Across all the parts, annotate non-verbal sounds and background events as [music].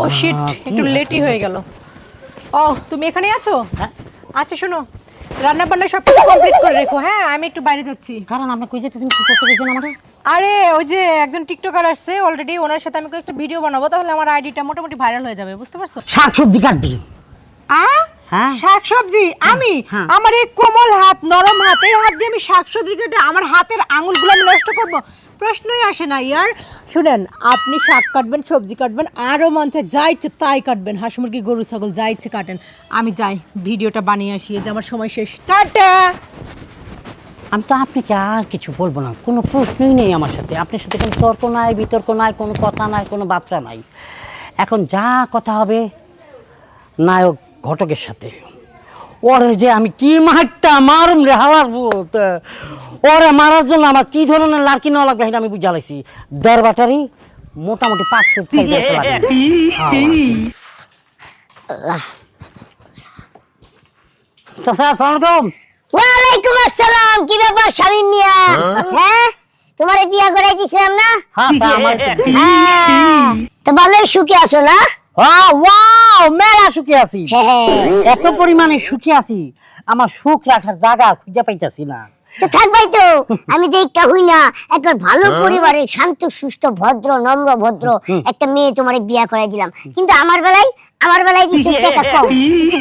ও sheet একটু লেটই হয়ে গেল। ও তুমি এখানে আছো? হ্যাঁ। আচ্ছা শোনো। রান্না বান্না সব কিছু কমপ্লিট করে রেখো। হ্যাঁ আমি একটু বাইরে যাচ্ছি। কারণ আপনি কই যেতেছেন কি করতে গেছেন আমারে আরে ওই যে একজন টিকটকার আসছে অলরেডি ওনার সাথে আমি একটা ভিডিও বানাবো তাহলে আমার আইডিটা মোটামুটি ভাইরাল হয়ে যাবে বুঝতে পারছ? শাক সবজি কাটবি। আ? হ্যাঁ। শাক সবজি আমি? হ্যাঁ। আমার এই কোমল হাত নরম হাত এই হাত দিয়ে আমি শাক সবজি কেটে আমার হাতের আঙুলগুলো আমি নষ্ট করব? প্রশ্নই আসে না, ইয়ার। শুনেন, আপনি শাক কাটবেন, সবজি কাটবেন আরও মঞ্চে যা ইচ্ছে তাই কাটবেন। হাঁস মুরগি, গরু, ছাগল যা ইচ্ছে কাটেন। আমি যাই, ভিডিওটা বানিয়ে আসি যে আমার সময় শেষ। টাটা! আমি তো আপনাকে আর কিছু বলব না, কোনো প্রশ্নই নেই আমার সাথে। আপনার সাথে কোনো তর্ক নাই, বিতর্ক নাই, কোনো কথা নাই, কোনো বার্তা নাই। এখন যা কথা হবে, নায়ক, ঘটকের সাথে। ওরে যে আমি কি মারটা মারুম রে হাওয়ার ভূত। ওরে মারার জন্য আমার কি ধরনের লার্কি নেওয়া লাগবে সেটা আমি বুঝা লাইছি দেড় বাটারি মোটামুটি পাঁচ ফুট। হ্যাঁ। চাচা আসসালামু আলাইকুম। ওয়ালাইকুম আসসালাম কি ব্যাপার শামিম মিয়া? হ্যাঁ? তোমারে বিয়া করাই দিছিলাম না? হ্যাঁ তা আমার হ্যাঁ। তো ভালোই সুখে আছো না? হ্যাঁ, ওয়াও মেলা সুখে আছি। হ্যাঁ এত পরিমাণে সুখে আছি আমার সুখ রাখার জায়গা খুঁজে পাইতাছি না। তো থাকবাই তো আমি যে একটা হই না একটা ভালো পরিবারের শান্ত সুস্থ ভদ্র নম্র ভদ্র একটা মেয়ে তোমারে বিয়া করাই দিলাম। কিন্তু আমার বেলায় আমার বেলায় যে টাকা কম।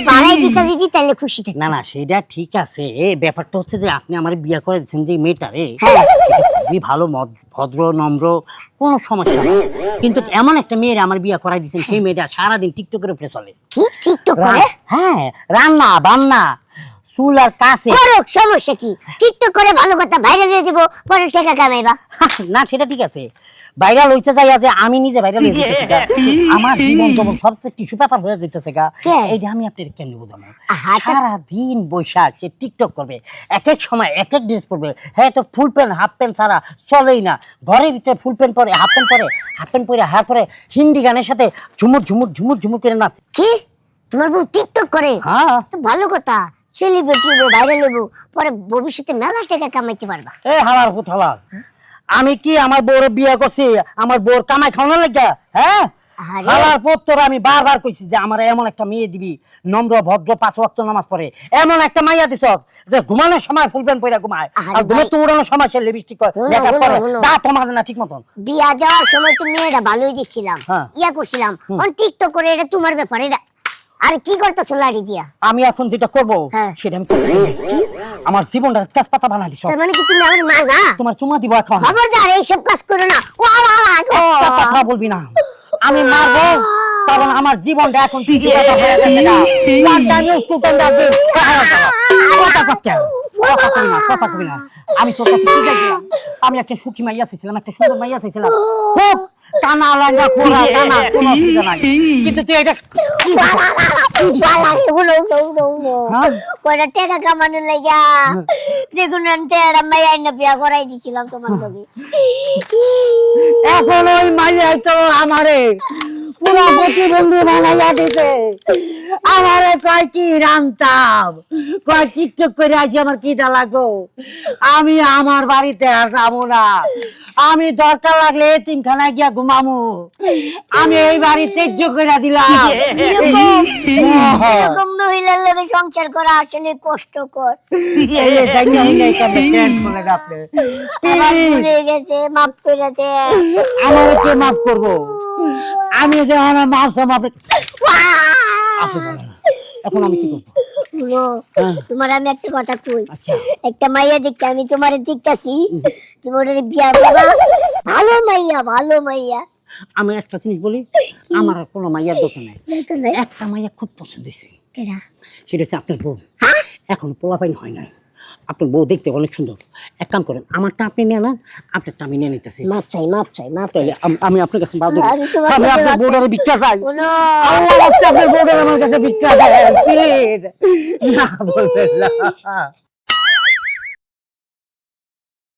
বাড়াই দিতে যদি তাহলে খুশি থাকি না না সেটা ঠিক আছে। ব্যাপারটা হচ্ছে যে আপনি আমার বিয়ে করে দিচ্ছেন যে মেয়েটা রে। খুবই ভালো ভদ্র নম্র কোনো সমস্যা নেই। কিন্তু এমন একটা মেয়ের আমার বিয়ে করাই দিচ্ছেন সেই মেয়েটা সারাদিন টিকটকের উপরে চলে। কি টিকটক করে? হ্যাঁ রান্না বান্না কাছে। করুক সমস্যা কি? টিকটক করে ভালো কথা ভাইরাল হয়ে দেবো পরে টাকা কামাইবা। [laughs] না সেটা ঠিক আছে। ভাইরাল হইতে যাই যে আমি নিজে ভাইরাল হয়ে [laughs] যেতেছি গা। আমার জীবন যেমন সবচেয়ে টিস্যু পেপার হয়ে যেতেছে গা কে? এইটা আমি আপনার কেন বোঝানো আহা, তা- সারা দিন বৈশাখ সে টিকটক করবে এক এক সময় এক এক ড্রেস পরবে। হ্যাঁ তো ফুল প্যান্ট হাফ প্যান্ট ছাড়া চলেই না। ঘরের ভিতরে ফুল প্যান্ট পরে হাফ প্যান্ট পরে হাফ প্যান্ট পরে হ্যাঁ পরে হিন্দি গানের সাথে ঝুমুর ঝুমুর ঝুমুর ঝুমুর করে নাচ। কি? তোমার বউ টিকটক করে? হ্যাঁ। তো ভালো কথা। সেলিব্রিটি হব ভাইরাল হব পরে ভবিষ্যতে মেলা টাকা কামাইতে পারবা। এ হালার ভূত হালার আমি কি আমার বউর বিয়ে করছি? আমার বউর কামাই খাওয়ানোর লাগা? হ্যাঁ? হালার পর আমি বারবার কইছি যে আমার এমন একটা মেয়ে দিবি নম্র ভদ্র পাঁচ ওয়াক্ত নামাজ পড়ে। এমন একটা মাইয়া দিছ যে ঘুমানোর সময় ফুল প্যান্ট পরে ঘুমায়। আর ঘুমে তো উড়ানোর সময় সে লিপস্টিক করে মেকআপ। তোমার না ঠিক মতন। বিয়া যাওয়ার সময় তো মেয়েরা ভালোই দেখছিলাম। হ্যাঁ। ইয়া করছিলাম। অন টিকটক করে এটা তোমার ব্যাপার এটা আর কি করতেছো লাড়ি দিয়া? আমি এখন যেটা করব হ্যাঁ। সেটা আমি করতে। আমার জীবনটা তেজপাতা বানাই দিছ। তার মানে কি তুমি আমার মা না? তোমার চুমা দিব এখন। খবরদার এইসব কাজ করো না। ও বাবা, কথা বলবি না। আমি মারবো কারণ আমার জীবনটা এখন কিছু কথা হয়ে গেছে না। নিয়ে স্টুডেন্ট আসবে কথা কেন? কথা কবি না কথা কবি না। আমি তোর কাছে কি আমি একটা সুখী মাইয়া চাইছিলাম একটা সুন্দর মাইয়া চাইছিলাম। খুব লাগা খোলা কোনো অসুবিধা নাই। কিন্তু তুই এটা। হ্যাঁ? কয়টা টাকা কামানোর লাগা দেখুন আনতে আর বিয়া করাই দিছিলাম তোমার লগে। এখন ওই মাইয়াই তো আমারে পুরা প্রতিবন্ধী বানাইয়া দিছে। আমারে কয় কি রান্তাম কয় টিকটক করে আসি আমার কি দা লাগো আমি আমার বাড়িতে আর যাব না। আমি দরকার লাগলে তিনখানায় গিয়া ঘুমামু। আমি এই বাড়ি তেজ্য করে দিলাম। এরকম মহিলার লগে সংসার করা আসলে কষ্টকর। মাফ করে দে। কে মাফ করব? আমি যে আমার মাফ মাফ আপনি এখন আমি কি করব? শুনো, হ্যাঁ। তোমার আমি একটা কথা কই। আচ্ছা। একটা মাইয়া দেখতে আমি তোমার দেখতেছি বিয়া ভালো মাইয়া ভালো মাইয়া। আমি একটা জিনিস বলি আমার আর কোনো মাইয়ার দোকান নাই। একটা মাইয়া খুব পছন্দ হয়েছে? সেটা হচ্ছে আপনার বউ। হ্যাঁ? এখন পোলাপাইন হয় না। আপনার বউ দেখতে অনেক সুন্দর। এক কাম করেন আমারটা আপনি নিয়ে নেন আপনারটা আমি নিয়ে নিতেছি। মাপ চাই মাপ চাই মাপ চাই। তাহলে আমি আপনার কাছে মাপ দেব আমি আপনার। বউটারে ভিক্ষা চাই। আল্লাহ আপনার বউটারে আমার কাছে ভিক্ষা চাই। প্লিজ। না বলবেন না।